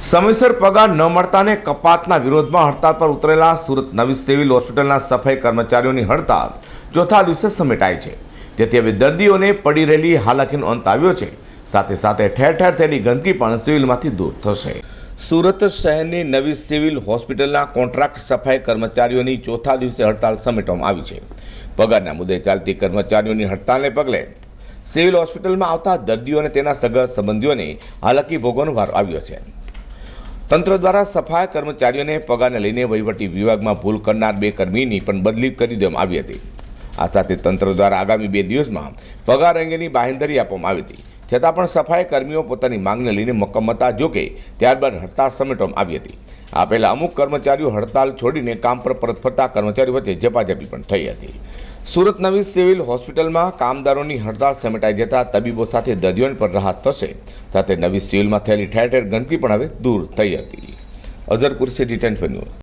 સમયસર પગાર ન મળતાને કપાતના વિરોધમાં હડતાલ પર ઉતરેલા સુરત નવી સિવિલ હોસ્પિટલના સફાઈ કર્મચારીઓની હડતાલ ચોથા દિવસે સમેટાઈ છે. તેથી હવે દર્દીઓને પડી રહેલી હાલાકીનો અંત આવ્યો છે. સાથે સાથે ઠેર ઠેર થયેલી ગંદકી પણ સિવિલમાંથી દૂર થશે. સુરત શહેરની નવી સિવિલ હોસ્પિટલના કોન્ટ્રાક્ટ સફાઈ કર્મચારીઓની ચોથા દિવસે હડતાલ સમેટવામાં આવી છે. પગારના મુદ્દે ચાલતી કર્મચારીઓની હડતાલને પગલે સિવિલ હોસ્પિટલમાં આવતા દર્દીઓ અને તેના સગા સંબંધીઓને હાલાકી ભોગવવાનો વારો આવ્યો છે. તંત્ર દ્વારા સફાઈ કર્મચારીઓને પગારને લઈને વહીવટી વિભાગમાં ભૂલ કરનાર બે કર્મીની પણ બદલી કરી દેવામાં આવી હતી. આ સાથે તંત્ર દ્વારા આગામી બે દિવસમાં પગાર અંગેની બાહેંધરી આપવામાં આવી હતી. છતાં પણ સફાઈ કર્મીઓ પોતાની માંગને લઈને મક્કમ હતા જોકે ત્યારબાદ હડતાળ સમેટવામાં આવી હતી. આ પહેલા અમુક કર્મચારીઓ હડતાળ છોડીને કામ પર પરત ફરતા કર્મચારીઓ વચ્ચે ઝપાઝપી પણ થઈ હતી. સુરત નવી સિવિલ હોસ્પિટલમાં કામદારોની હડતાળ સમેટાઈ જતા તબીબો સાથે દર્દીઓને પણ રાહત થશે. સાથે નવી સિવિલમાં થયેલી ઠેર ઠેર ગંદકી પણ હવે દૂર થઈ હતી. Azhar Qureshi detain news.